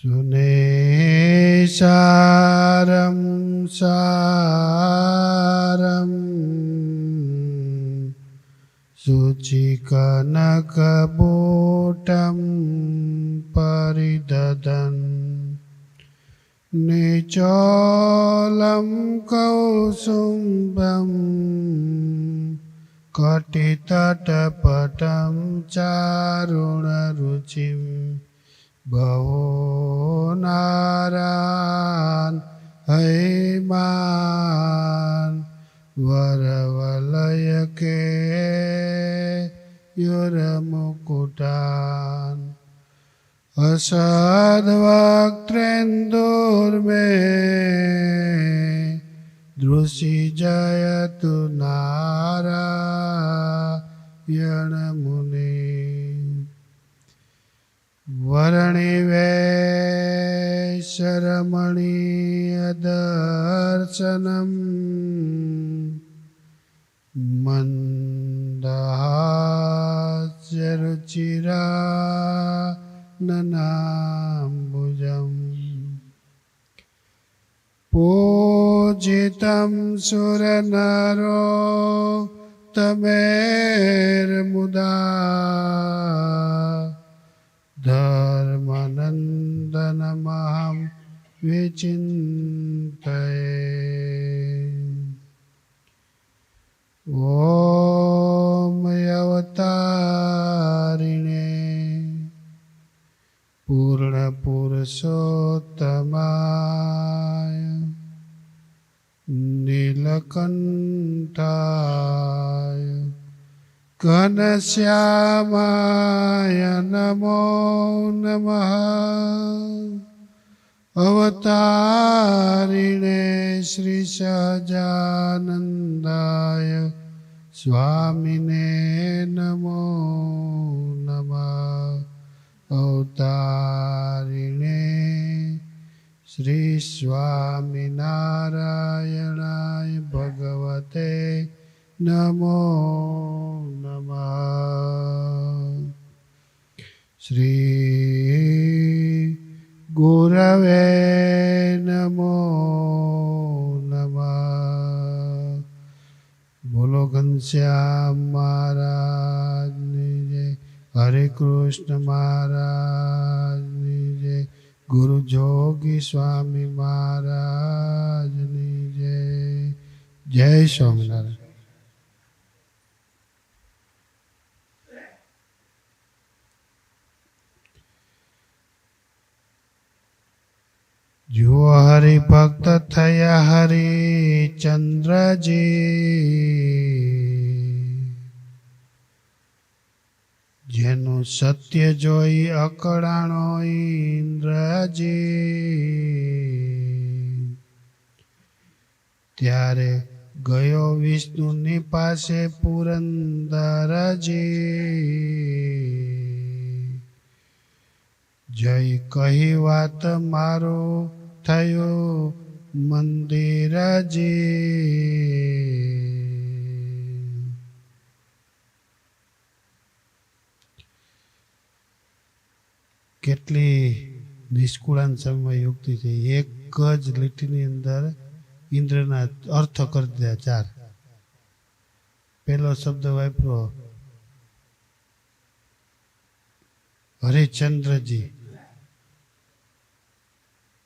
Sune saram saram Suchikanakabotam paridadan Nicholam kausumbam Katitatapatam charunaruchim नारान् हैमान् वरवलयके युरमुकुटान् असद्वक्त्रेन्दुर्मे दृशि जयतु नारायणमुनि ननाम्बुजम् पूजितं सुरनरो નીલકંઠાય ઘનશ્યામાય નમો નમઃ અવતારિણે શ્રી સજાનંદાય સ્વામિને નમો નમઃ અવતારિણે શ્રી સ્વામિનારાયણાય ભગવતે નમો નમઃ. શ્રી ગુરવે નમો નમઃ. બોલો ઘનશ્યામ મહારાજની જય. હરે કૃષ્ણ મહારાજની ગુરુ જોગી સ્વામી મહારાજની જય. જય સ્વામિનારાયણ. જુઓ હરિભક્ત થયા હરિચંદ્રજી. જેનું સત્ય જોઈ અકળાણો ઇન્દ્રજી. ત્યારે ગયો વિષ્ણુની પાસે પુરંદરજી. જય કહી વાત મારો થયો મંદિરજી. કેટલી નિષ્કુળાન સમય યુક્તિ છે? એક જ લીટીની અંદર ઇન્દ્રના અર્થ કરી દીધા ચાર. પહેલો શબ્દ વાપરો, હરિચંદ્રજી.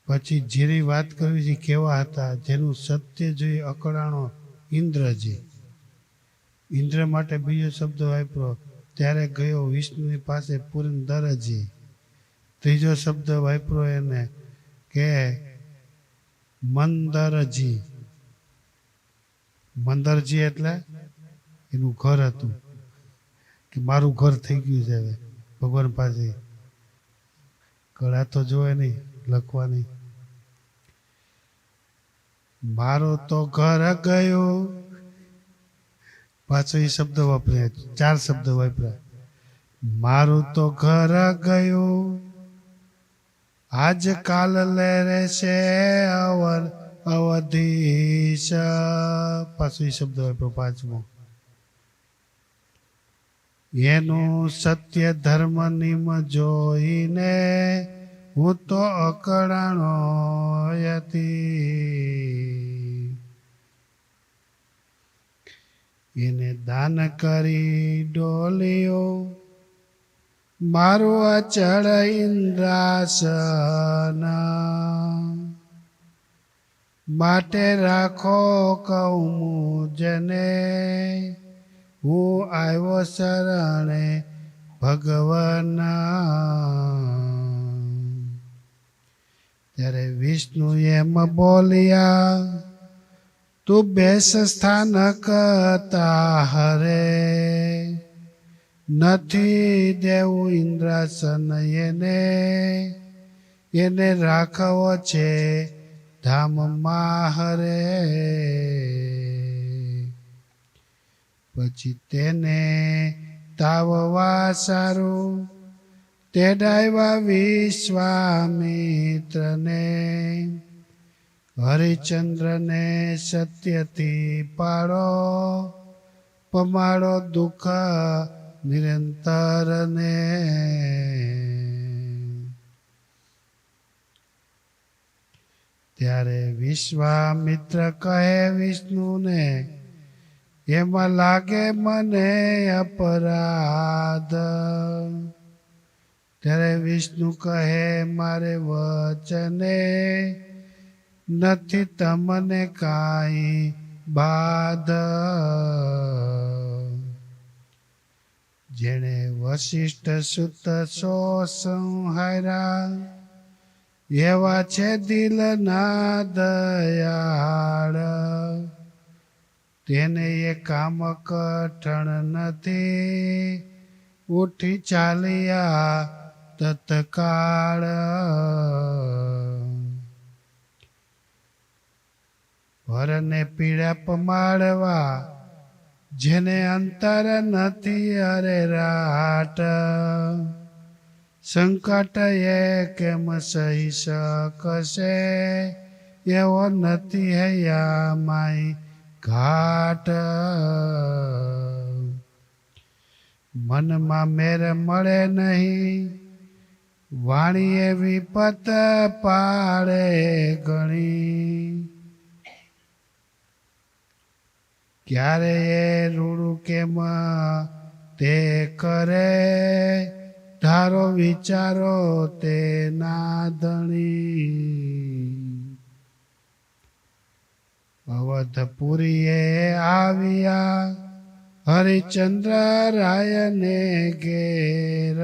પછી જેની વાત કરવી છે કેવા હતા? જેનું સત્ય જોઈ અકળાણો ઇન્દ્રજી. ઇન્દ્ર માટે બીજો શબ્દ વાપરો, ત્યારે ગયો વિષ્ણુની પાસે પુરંદરજી. ત્રીજો શબ્દ વાપરો એને કે મંદરજી. મંદરજી એટલે એનું ઘર હતું. કે મારું ઘર થઈ ગયું છે હવે. ભગવાન પાસે. કળા તો જોવે નહીં લખવાની મારો તો ઘર ગયો. પાછો એ શબ્દ વાપર્યા ચાર શબ્દ વાપર્યા મારું તો ઘર ગયું. આજ કાલ લે રહેશે અવર અવધીશ. પાછો શબ્દ હોય પાંચમો. એનું સત્ય ધર્મ નિમ જોઈને હું તો અકળાણો એને દાન કરી ડોલીઓ મારું અચળ ઇન્દ્રાસન. માટે રાખો કહું જને હું આવ્યો શરણે ભગવાન. ત્યારે વિષ્ણુ એમ બોલ્યા, તું બેસ સ્થાનક હરે નથી દેવું ઇન્દ્રાસન એને એને રાખવો છે ધામમાં હરે પછી તેને તાવવા સારું. તેડાવ્યા વિશ્વામિત્રને. હરિચંદ્રને સત્યથી પાડો પમાડો દુઃખ નિરંતરને ત્યારે વિશ્વામિત્ર કહે વિષ્ણુને એમાં લાગે મને અપરાધ ત્યારે વિષ્ણુ કહે મારે વચને નથી તમને કાંઈ બાધ જેણે વશિષ્ઠ સુત સો સંહાર્યા. એવા છે દિલ ના દયાળ. તેને એ કામ કઠણ નથી. ઉઠી ચાલ્યા તત્કાળ. વરને પીડા પમાડવા જેને અંતર નથી, અરે રાટ. સંકટ એ કેમ સહી શકશે? એવો નથી હૈયા માય ઘાટ. મનમાં મેર મળે નહીં, વાણી એવી પત પાડે ઘણી. ક્યારે એ રૂડું કેમ તે કરે? ધારો, વિચારો તે નાધણી અવધપુરીએ આવ્યા હરિચંદ્ર રાયને ઘેર.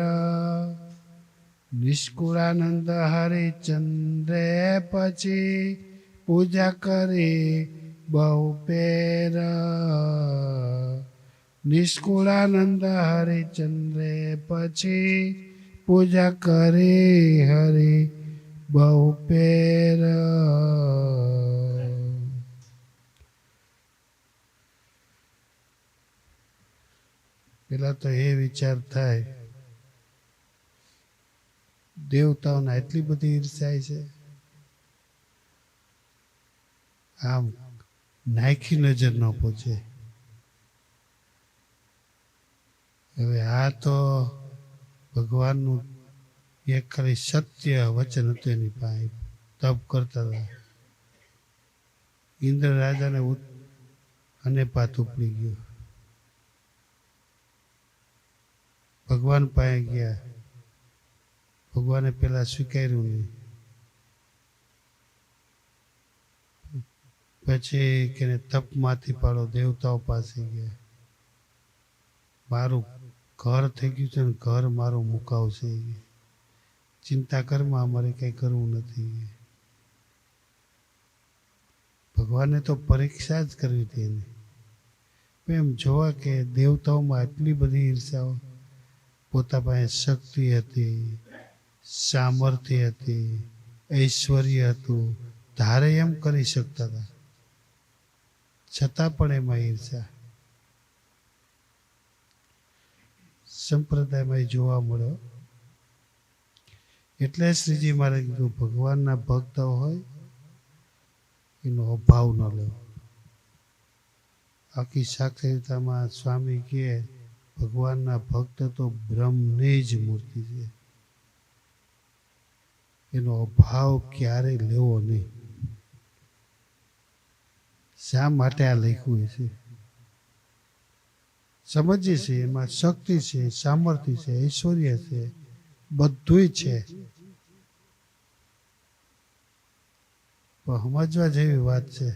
નિષ્કુળાનંદ હરિચંદ્રે પછી પૂજા કરી બહુ પેર. નિષ્કુળાનંદ હરિચંદ્રે પછી પૂજા કરી હરે, બહુ પેર. પેલા તો એ વિચાર થાય, દેવતાઓને એટલી બધી ઈર્ષાય છે. આમ નાખી નજર ન પહોંચે હવે આ તો ભગવાનનું એક ખાલી સત્ય વચન હતું એની પાસે. તપ કરતા હતા. ઇન્દ્ર રાજાને અને પાત ઉપડી ગયો. ભગવાન પાસે ગયા. ભગવાને પેલા સ્વીકાર્યું નહીં. પછી કે તપમાંથી પાડો, દેવતાઓ પાસે ગયા. મારું ઘર થઈ ગયું છે ને ઘર મારું મુકાવશે ચિંતા કરમાં અમારે કંઈ કરવું નથી ભગવાને તો પરીક્ષા જ કરવી હતી એને. એમ જોવા કે દેવતાઓમાં આટલી બધી ઈર્ષાઓ પોતા પાસે શક્તિ હતી, સામર્થ્ય હતી, ઐશ્વર્ય હતું, ધારે એમ કરી શકતા હતા. છતાં પણ એમાં ઈર્ષા સંપ્રદાયમાં જોવા મળ્યો. એટલે શ્રીજી મારે કીધું, ભગવાનના ભક્ત હોય, એનો અભાવ ન લેવો આખી સાક્ષરતામાં સ્વામી કહે, ભગવાનના ભક્ત તો બ્રહ્મની જ મૂર્તિ છે. એનો અભાવ ક્યારેય લેવો નહીં. શા માટે આ લખ્યું છે? સમજીએ છે? એમાં શક્તિ છે, સામર્થ્ય છે, ઐશ્વર્ય છે, બધુંય છે. સમજવા જેવી વાત છે.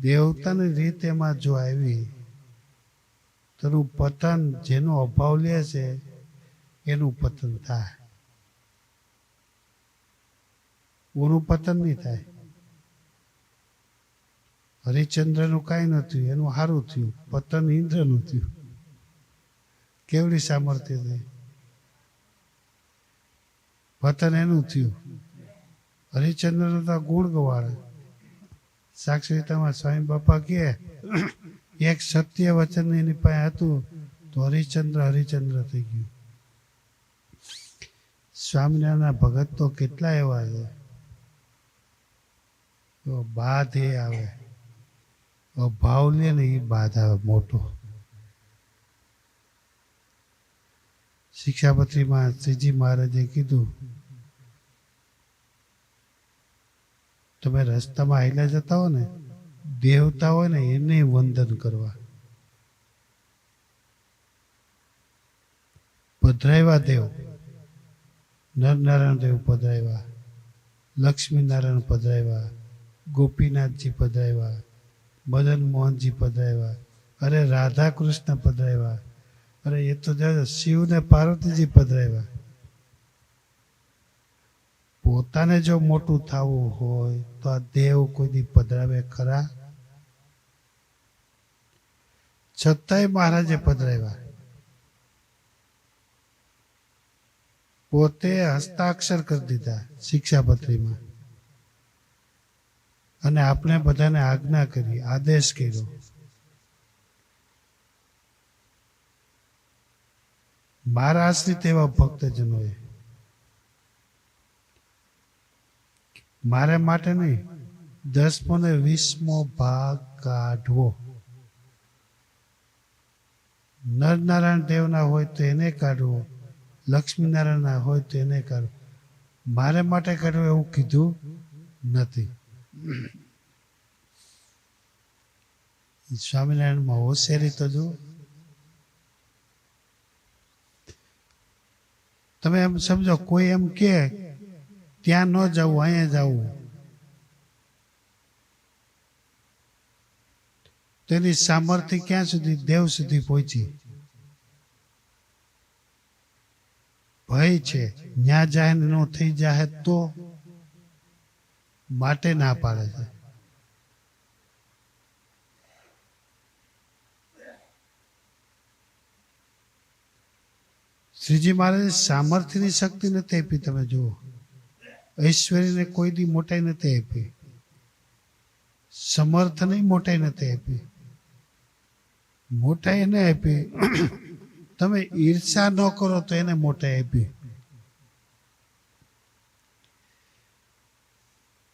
દેવતાની રીત એમાં જો આવી, તેનું પતન જેનો અભાવ લે છે, એનું પતન થાય. ઓનું પતન નહીં થાય? હરિશ્ચંદ્રનું કાંઈ ન થયું, એનું સારું થયું, પતન ઇન્દ્રનું થયું. કેવડી સામર્થ્ય થઈ પતન એનું થયું. હરિશ્ચંદ્રનું તો ગુણ ગવાળે. સાક્ષરીતામાં સ્વામી બાપા કહે, એક સત્ય વચન એની પાસે હતું, તો હરિચંદ્ર હરિચંદ્ર થઈ ગયું. સ્વામિનારાયણના ભગત તો કેટલા એવા છે. તો બાધે આવે. અભાવ લે ને એ આવે મોટો. શિક્ષાપત્રીમાં શ્રીજી મહારાજે કીધું, તમે રસ્તામાં હાલ્યા જતા હો ને, દેવતા હોય ને, એને વંદન કરવા. પધરાવ્યા દેવ. નરનારાયણ દેવ પધરાવ્યા. લક્ષ્મી નારાયણ પધરાવ્યા. ગોપીનાથજી પધરાવ્યા. મદન મોહનજી પધરાવ્યા અરે રાધા કૃષ્ણ પધરાવ્યા અરે એ તો શિવ ને પાર્વતીજી પધરાવ્યા પોતાને જો મોટું થવું હોય તો આ દેવ કોઈ દી પધરાવે ખરા? છતાંય મહારાજે પધરાવ્યા. પોતે હસ્તાક્ષર કરી દીધા શિક્ષાપત્રીમાં. અને આપણે બધાને આજ્ઞા કરી, આદેશ કર્યો. મારા આશ્રિત એવા ભક્તજનોએ, મારે માટે નહીં દસમો ને વીસમો ભાગ કાઢવો. નરનારાયણ દેવના હોય તો એને કાઢવો, લક્ષ્મીનારાયણના હોય તો એને કાઢવો. મારે માટે કાઢવું એવું કીધું નથી. સ્વામિનારાયણમાં હોશિયારી તો જુઓ. તમે એમ સમજો, કોઈ એમ કે, ત્યાં ન જવું અહીંયા જવું તેની સામર્થ્ય ક્યાં સુધી? દેવ સુધી પહોંચી. ભય છે. ન્યા જાહેર ન થઈ જાહે તો માટે ના પાડે છે. શ્રીજી મહારાજે સામર્થ્યની શક્તિ નથી આપી, તમે જુઓ. ઐશ્વર્યને કોઈ દી મોટાઈ નથી આપી. સમર્થની મોટાઈ નથી આપી. મોટાઈ એને આપી. તમે ઈર્ષા ન કરો તો એને મોટાઈ આપી.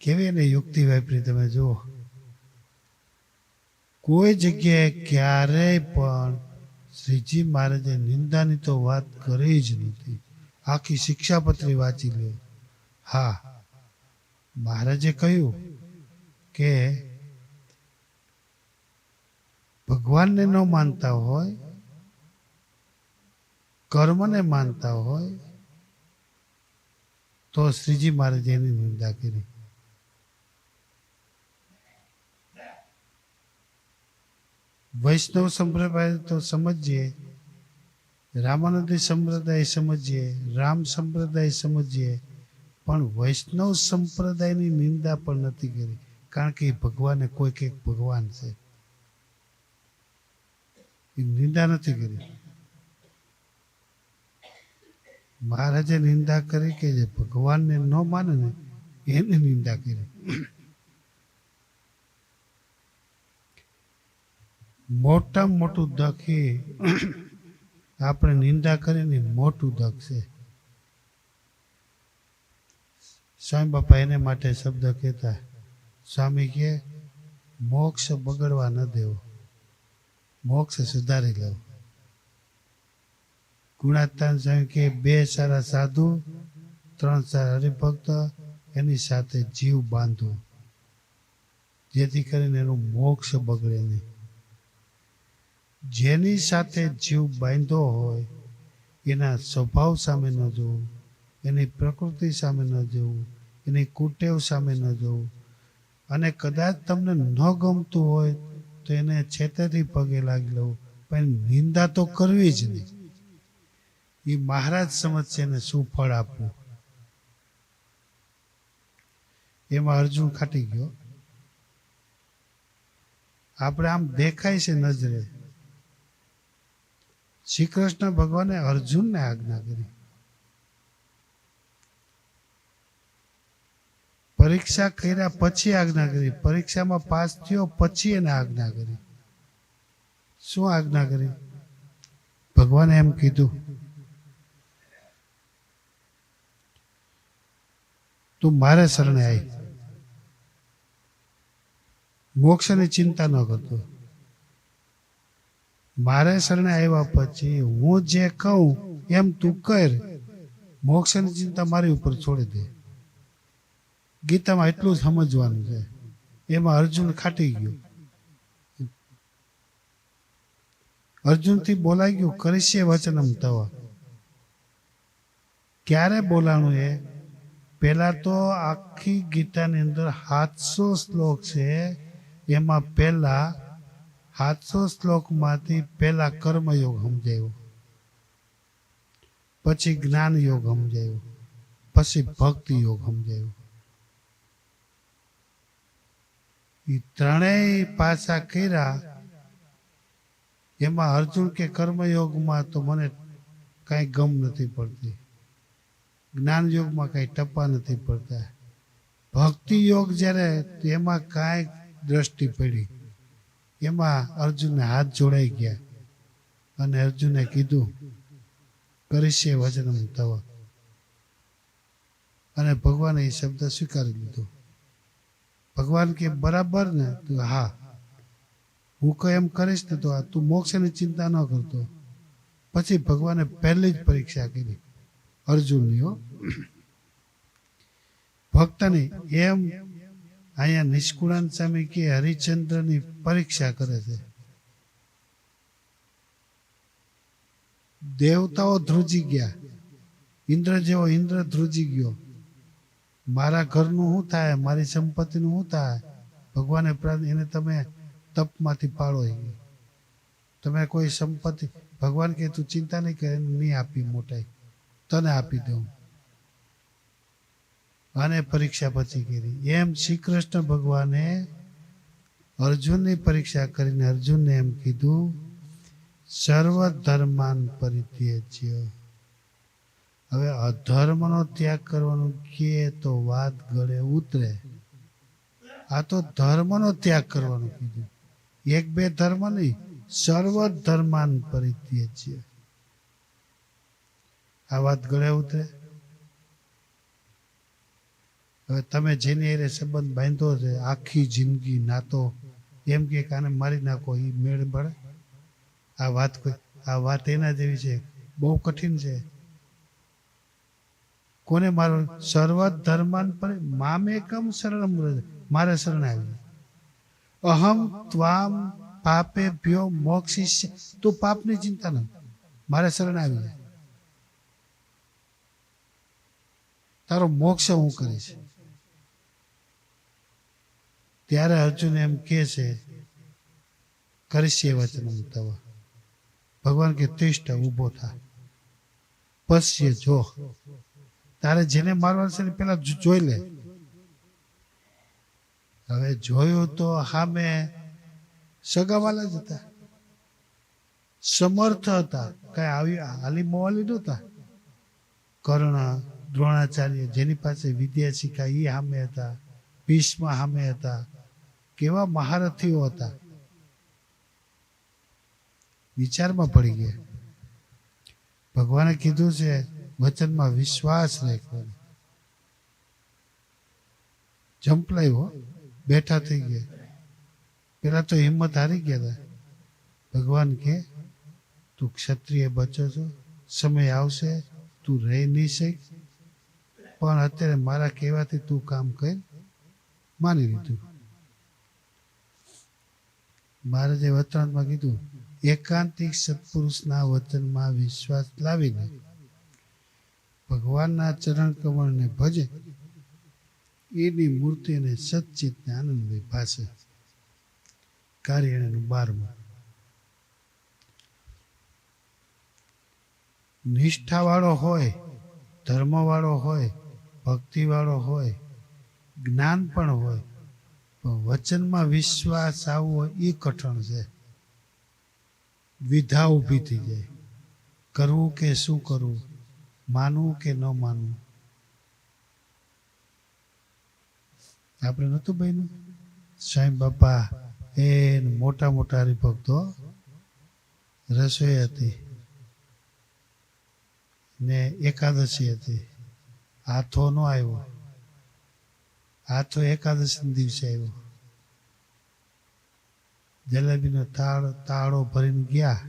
કેવી એને યુક્તિ વાપરી તમે જુઓ. કોઈ જગ્યાએ ક્યારેય પણ શ્રીજી મહારાજે નિંદાની તો વાત કરી જ નથી. આખી શિક્ષાપત્રી વાંચી લે. હા, મહારાજે કહ્યું કે ભગવાનને ન માનતા હોય, કર્મને માનતા હોય, તો શ્રીજી મહારાજે એની નિંદા કરી. વૈષ્ણવ સંપ્રદાય તો સમજીએ, રામાનંદી સંપ્રદાય સમજીએ, રામ સંપ્રદાય સમજીએ, પણ વૈષ્ણવ સંપ્રદાયની નિંદા પણ નથી કરી, કારણ કે એ ભગવાને કોઈક એક ભગવાન છે. એ નિંદા નથી કરી. મહારાજે નિંદા કરી કે જે ભગવાનને ન માને ને, એની નિંદા કરી. મોટામાં મોટું દખ એ આપણે નિંદા કરીને મોટું દખ છે. સ્વામી બાપા એને માટે શબ્દ કહેતા, સ્વામી કે, મોક્ષ બગડવા ન દેવો. મોક્ષ સુધારી લેવો. ગુણાતાન સ્વામી કે, બે સારા સાધુ, ત્રણ ચાર હરિભક્ત, એની સાથે જીવ બાંધવો જેથી કરીને એનું મોક્ષ બગડે નહીં. જેની સાથે જીવ બાંધ્યો હોય, એના સ્વભાવ સામે ન જોવું, એની પ્રકૃતિ સામે ન જોવું, એની કુટેવ સામે ન જોવું. અને કદાચ તમને ન ગમતું હોય, તો એને છેતેથી પગે લાગી લેવું. પણ નિંદા તો કરવી જ નહીં. એ મહારાજ સમજશે ને શું ફળ આપવું? એમાં અર્જુન ખાટી ગયો. આપણે આમ દેખાય છે નજરે. શ્રી કૃષ્ણ ભગવાને અર્જુનને આજ્ઞા કરી. પરીક્ષા કર્યા પછી આજ્ઞા કરી. પરીક્ષામાં પાસ થયો પછી એને આજ્ઞા કરી. શું આજ્ઞા કરી? ભગવાને એમ કીધું, તું મારે શરણે આવી મોક્ષની ચિંતા ન કરતો. મારે શરણે આવ્યા પછી હું જે કહું એમ તું કર. મોક્ષની ચિંતા મારી ઉપર છોડી દે. ગીતામાં એટલું સમજવાનું છે. એમાં અર્જુન ખાટી ગયો. અર્જુનથી બોલાઈ ગયું કરીશે વચનમ તવા. ક્યારે બોલાણું એ? પહેલા તો આખી ગીતાની અંદર સાતસો શ્લોક છે. એમાં પહેલા સાતસો શ્લોકમાંથી પહેલા કર્મયોગ સમજાયો. પછી જ્ઞાન યોગ સમજાયો. પછી ભક્તિ યોગ સમજાયો. એ ત્રણેય પાસા કર્યા. એમાં અર્જુન કે કર્મયોગમાં તો મને કાંઈ ગમ નથી પડતી. જ્ઞાન યોગમાં કાંઈ ટપ્પા નથી પડતા. ભક્તિ યોગ જ્યારે તેમાં કાંઈ દ્રષ્ટિ પડી. એમાં અર્જુનને હાથ જોડાઈ ગયા અને અર્જુને કીધું, કરીશે વચનમ તવ. અને ભગવાને એ શબ્દ સ્વીકારી લીધો. ભગવાન કે, બરાબર ને? તું, હા. હું કઈ એમ કરીશ ને તો આ તું મોક્ષની ચિંતા ન કરતો. પછી ભગવાને પહેલી જ પરીક્ષા કરી. અર્જુનની, હો. ભક્તની એમ અહીંયા નિષ્કુળાન સ્વામી કે હરિચંદ્રની પરીક્ષા કરે છે. દેવતાઓ ધ્રુજી ગયા. ઇન્દ્ર જેવો ઇન્દ્ર ધ્રુજી ગયો. મારા ઘરનું શું થાય? મારી સંપત્તિનું શું થાય? ભગવાને એને તમે તપમાંથી પાડો તમે કોઈ સંપત્તિ, ભગવાન કે તું ચિંતા નહીં કરે નહીં આપી મોટાઈ. તને આપી દઉં. અને પરીક્ષા પછી કરી. એમ શ્રી કૃષ્ણ ભગવાને અર્જુનની પરીક્ષા કરીને અર્જુનને એમ કીધું સર્વ ધર્માન પરિત્યજ્ય. હવે અધર્મનો ત્યાગ કરવાનો કે તો વાત ગળે ઉતરે. આ તો ધર્મનો ત્યાગ કરવાનું કીધું. એક બે ધર્મ નહીં સર્વ ધર્માન પરિત્યજ્ય. આ વાત ગળે ઉતરે. હવે તમે જેની હારે સંબંધ બાંધ્યો છે, આખી જિંદગી નાતો, એમ કે કાને મારી નાખો એ મેળ પડે? આ વાત કોઈ, આ વાત એના જેવી છે, બહુ કઠિન છે. કોને મારો સર્વ ધર્માન પર મામેકમ શરણ વ્રજ મારે શરણ આવી અહમ ત્વામ પાપે ભ્યો મોક્ષિષ્ય, તું પાપની ચિંતા ન મારે શરણ આવી જાય તારો મોક્ષ હું કરીશ. ત્યારે અર્જુન એમ કે છે, કરશે વચનમ ભગવાન કે તિષ્ઠ ઊભો થા. પશ્ય જો, તારે જેને મારવાનું છે પેલા જોઈ લે. હવે જોયું તો સામે સગાવાલા જ હતા. સમર્થ હતા. કઈ આવી હાલી મોવાલી નહોતા. કર્ણ, દ્રોણાચાર્ય જેની પાસે વિદ્યા શીખાય એ સામે હતા, ભીષ્મ સામે હતા. કેવા મહારથીઓ હતા? વિચારમાં પડી ગયા. ભગવાને કીધું છે, વચનમાં વિશ્વાસ રાખવાનો જંપલાયો બેઠા થઈ ગયા. પેલા તો હિંમત હારી ગયા હતા. ભગવાન કે, તું ક્ષત્રિય બચો છો, સમય આવશે, તું રહી નહીં શક. પણ અત્યારે મારા કહેવાથી તું કામ કર. માની લીધું. મારે જે વચનાત્મા કીધું, એકાંતિક સત્પુરુષના વચનમાં વિશ્વાસ લાવીને ભગવાનના ચરણ કમળને ભજે, એની મૂર્તિને સચ્ચિતને આનંદમય ભાષે કાર્યનું બારમાં. નિષ્ઠાવાળો હોય, ધર્મવાળો હોય, ભક્તિવાળો હોય, જ્ઞાન પણ હોય વચનમાં વિશ્વાસ આવવો એ કઠણ છે. વિધા ઊભી થઈ જાય. કરવું કે શું કરવું? માનવું કે ન માનવું? આપણે નતું બન્યું? સાંઈ બાપા એ મોટા મોટા હરિભક્તો, રસોઈ હતી. ને એકાદશી હતી. હાથો નો આવ્યો. હાથો એકાદશી દિવસે આવ્યો. જલેબીનો તાળ, તાળો ભરીને ગયા.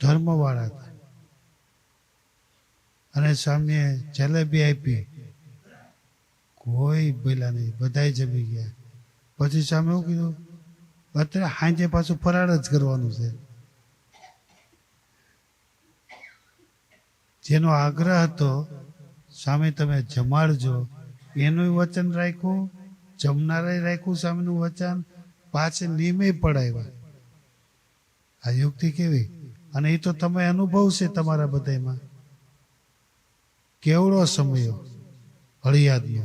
ધર્મ વાળા હતા. અને સામે જલેબી આપી. કોઈ બોલ્યા નહીં બધા જમી ગયા. પછી સામે એવું કીધું, અત્યારે સાંજે પાછું ફરાળ જ કરવાનું છે. જેનો આગ્રહ હતો સામે તમે જમાડજો. એનું વચન રાખ્યું જમનારે રાખ્યું સામેનું વચન, પાછ નિમે પડાવ્યા. આ યુક્તિ કેવી? અને એ તો તમે અનુભવ છે તમારા બધામાં કેવડો સમયો? હળિયાદનો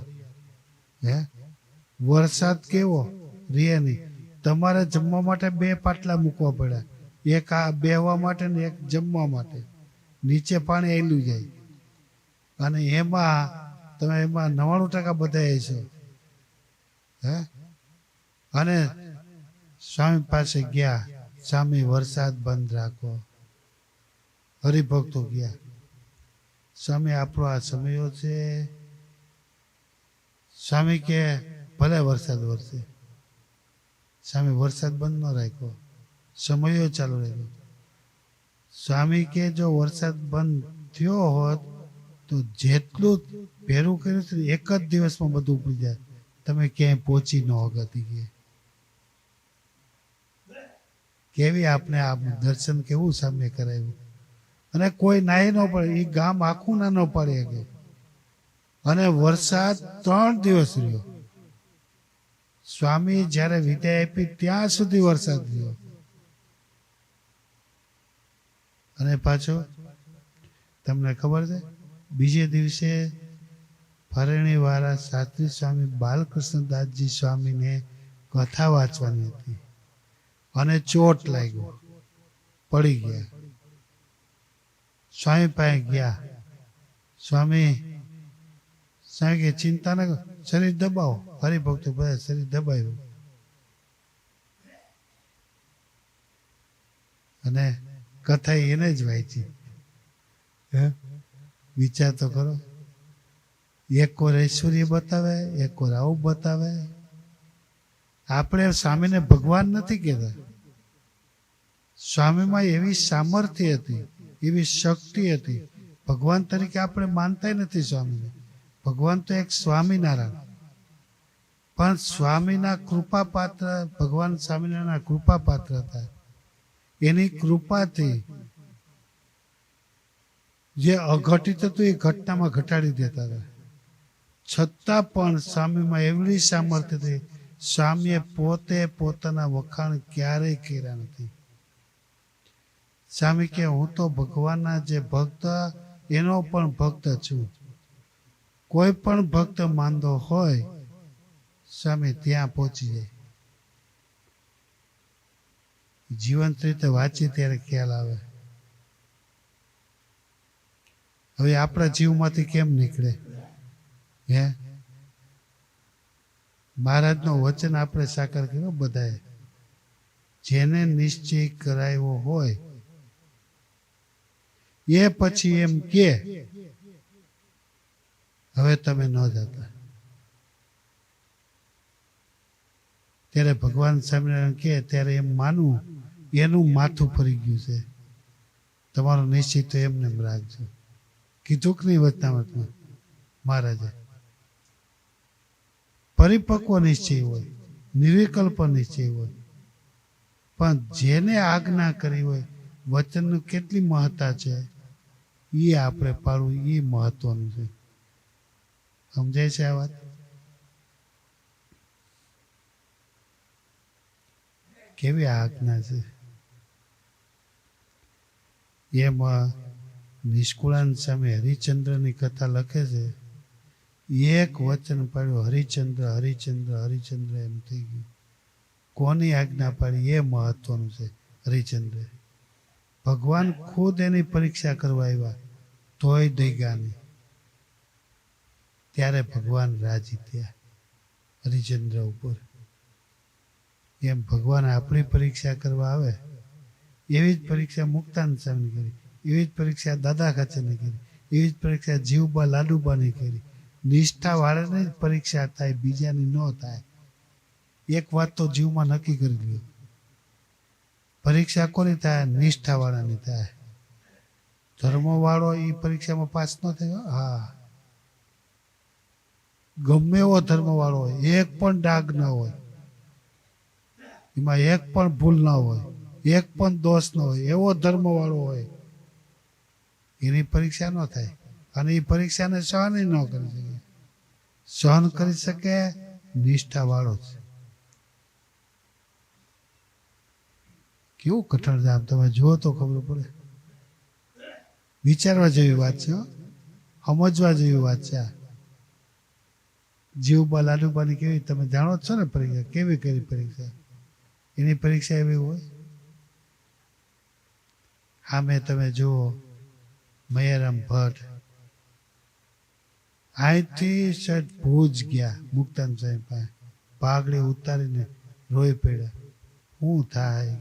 હે? વરસાદ કેવો? રે નહીં. તમારે જમવા માટે બે પાટલા મૂકવા પડ્યા. એક આ બેહવા માટે ને એક જમવા માટે. નીચે પાણી આવેલું જાય. અને એમાં તમે એમાં નવાણું ટકા બધા છો હે? અને સ્વામી પાસે ગયા સ્વામી વરસાદ બંધ રાખો. હરિભક્તો ગયા સ્વામી આપણો આ સમયો છે. સ્વામી કે, ભલે વરસાદ વરસે. સ્વામી, વરસાદ બંધ ન રાખ્યો. સમયો ચાલુ રાખ્યો. સ્વામી કે જો વરસાદ બંધ થયો હોત, તો જેટલું ભેરું કર્યું એક જ દિવસમાં બધું ઉપડી જાય. તમે ક્યાંય પહોંચી ન હતી કે. કેવી આપણે આ દર્શન કેવું સામે કરાવ્યું? અને કોઈ નાય ન પડે એ ગામ આખું ના ન પડે કે. અને વરસાદ ત્રણ દિવસ રહ્યો. સ્વામી જ્યારે વિદાય આપી, ત્યાં સુધી વરસાદ રહ્યો. અને પાછો તમને ખબર છે, બીજે દિવસે ફરેણી વાળા શાસ્ત્રી સ્વામી બાલકૃષ્ણદાસજી સ્વામીને કથા વાંચવાની હતી. અને ચોટ લાગ્યો, પડી ગયા. સ્વામી પાસે ગયા. સ્વામી સ્વામી કે, ચિંતા ન શરીર દબાવો. હરિભક્તો બધા શરીર દબાવ્યું. અને કથા એને જ વાંચી. હે? વિચાર તો કરો. એક કોર ઐશ્વર્ય બતાવે, એક કોર આવું બતાવે. આપણે સ્વામીને ભગવાન નથી કહેતા. સ્વામીમાં એવી સામર્થ્ય હતી, એવી શક્તિ હતી. ભગવાન તરીકે આપણે માનતા નથી સ્વામીને. ભગવાન તો એક સ્વામિનારાયણ. પણ સ્વામીના કૃપા પાત્ર ભગવાન સ્વામિનારાયણ કૃપા પાત્ર હતા. એની કૃપાથી જે અઘટિત હતું એ ઘટનામાં ઘટાડી દેતા હતા. છતાં પણ સ્વામીમાં એવડી સામર્થ્ય હતી. સ્વામીએ પોતે પોતાના વખાણ ક્યારેય કર્યા નથી. સ્વામી કે, હું તો ભગવાનના જે ભક્ત, એનો પણ ભક્ત છું. કોઈ પણ ભક્ત માંદો હોય, સ્વામી ત્યાં પહોંચી જાય. જીવંત રીતે વાંચીએ ત્યારે ખ્યાલ આવે. હવે આપણા જીવમાંથી કેમ નીકળે? હે? મહારાજનો વચન આપણે સાકાર કર્યો બધાએ. જેને નિશ્ચય કરાયો હોય, એ પછી એમ કે, હવે તમે ન જતા. ત્યારે ભગવાન સ્વામિનારાયણ કે ત્યારે એમ માનવું એનું માથું ફરી ગયું છે. તમારો નિશ્ચિત તો એમને એમ રાખજો. કીધું કે નહીં વચનામતમાં? મહારાજે. પરિપક્વ નિશ્ચય હોય, નિર્વિકલ્પ નિશ્ચય હોય. પણ જેને આજ્ઞા કરી હોય, વચનનું કેટલી મહત્તા છે? એ આપણે પાડવું એ મહત્વનું છે. સમજાય છે આ વાત? કેવી આજ્ઞા છે? એમાં નિષ્કુળાન સામે હરિચંદ્રની કથા લખે છે. એક વચન પાડ્યું, હરિચંદ્ર હરિચંદ્ર હરિચંદ્ર એમ થઈ ગયું. કોની આજ્ઞા પાડી? એ મહત્વનું છે, હરિચંદ્ર. ભગવાન ખુદ એની પરીક્ષા કરવા આવ્યા, તોય દઈગા નહીં. ત્યારે ભગવાન રાજી થયા, હરિચંદ્ર ઉપર. એમ ભગવાન આપણી પરીક્ષા કરવા આવે? એવી જ પરીક્ષા મુક્તાન સ્વામીની કરી, એવી જ પરીક્ષા દાદા ખાચરની કરી, એવી જ પરીક્ષા જીવબા લાડુબાની કરી. નિષ્ઠાવાળાની જ પરીક્ષા થાય, બીજાની ન થાય. એક વાત તો જીવમાં નક્કી કરી લ્યો. પરીક્ષા કોની થાય? નિષ્ઠાવાળાની થાય. ધર્મવાળો એ પરીક્ષામાં પાસ ન થયો? હા. ગમે એવો ધર્મવાળો હોય, એક પણ ડાઘ ન હોય. એમાં એક પણ ભૂલ ન હોય. એક પણ દોષ ન હોય, એવો ધર્મવાળો હોય, એની પરીક્ષા ન થાય. અને એ પરીક્ષાને સહન ન કરી શકે. સહન કરી શકે નિષ્ઠાવાળો છે. કેવું કઠણ આમ તમે જુઓ તો ખબર પડે. વિચારવા જેવી વાત છે. સમજવા જેવી વાત છે જીવબા લાલુબાની કેવી, તમે જાણો છો ને પરીક્ષા, કેવી કરી પરીક્ષા? એની પરીક્ષા એવી હોય? સામે તમે જુઓ, મયારામ ભટ્ટ. અહીંથી શેઠ ભૂજ ગયા મુક્તાન સાહેબ પાસે. પાઘડી ઉતારીને રોઈ પડ્યા. શું થાય?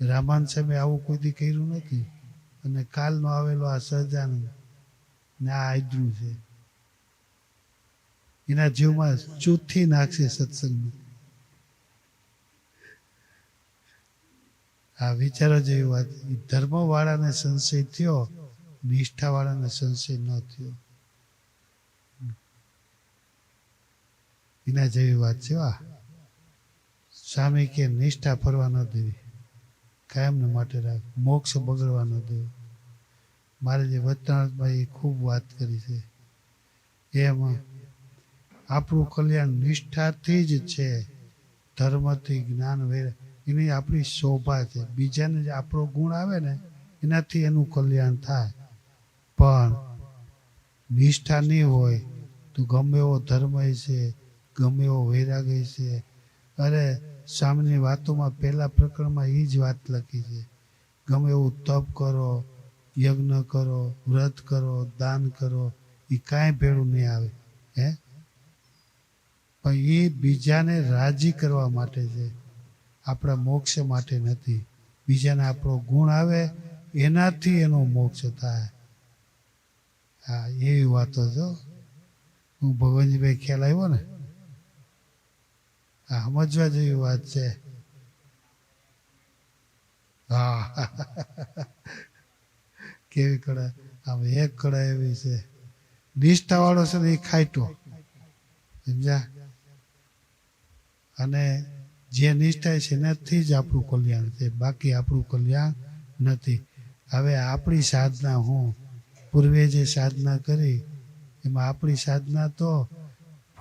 રામાન સાહેબે આવું કોઈ દી કર્યું નથી. અને કાલનો આવેલો આ સહજાનંદ ને આ આદરું છે. એના જીવમાં ચૂથી નાખશે સત્સંગમાં. આ વિચારો જેવી વાત. ધર્મવાળાને સંશય થયો, નિષ્ઠાવાળાને સંશય ન થયો. એના જેવી વાત છે આ સ્વામી કે નિષ્ઠા ફરવા ન દેવી કાયમને માટે રાખ, મોક્ષ બગડવા ન દેવો મારે જે વચનાથમાં એ ખૂબ વાત કરી છે, એમાં આપણું કલ્યાણ નિષ્ઠાથી જ છે, ધર્મથી જ્ઞાન વેર એની આપણી શોભા છે. બીજાને જે આપણો ગુણ આવે ને, એનાથી એનું કલ્યાણ થાય. પણ નિષ્ઠા નહીં હોય તો ગમે એવો ધર્મ છે ગમે એવો વૈરાગ્ય છે અરે, સામેની વાતોમાં પહેલા પ્રકરણમાં એ જ વાત લખી છે. ગમે એવું તપ કરો, યજ્ઞ કરો, વ્રત કરો, દાન કરો એ કાંઈ ભેળું નહીં આવે. હે? પણ એ બીજાને રાજી કરવા માટે છે. આપણા મોક્ષ માટે નથી. બીજાને આપણો ગુણ આવે, એનાથી એનો મોક્ષ થાય. હા, એવી વાતો જો હું. ભગવાનજીભાઈ ખ્યાલ આવ્યો ને? હા, સમજવા જેવી વાત છે. હા. કેવી કળા? આમ એક કળા એવી છે. નિષ્ઠાવાળો છે ને એ ખાઈટો સમજ્યા? અને જે નિષ્ઠા છે એનાથી જ આપણું કલ્યાણ છે બાકી આપણું કલ્યાણ નથી. હવે આપણી સાધના હું પૂર્વે જે સાધના કરી, એમાં આપણી સાધના તો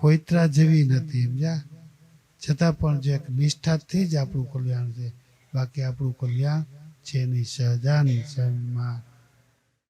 ફોયત્રા જેવી નથી, સમજ્યા? છતાં પણ જે નિષ્ઠાથી જ આપણું કલ્યાણ છે બાકી આપણું કલ્યાણ છે નહીં સહજાન સન્માન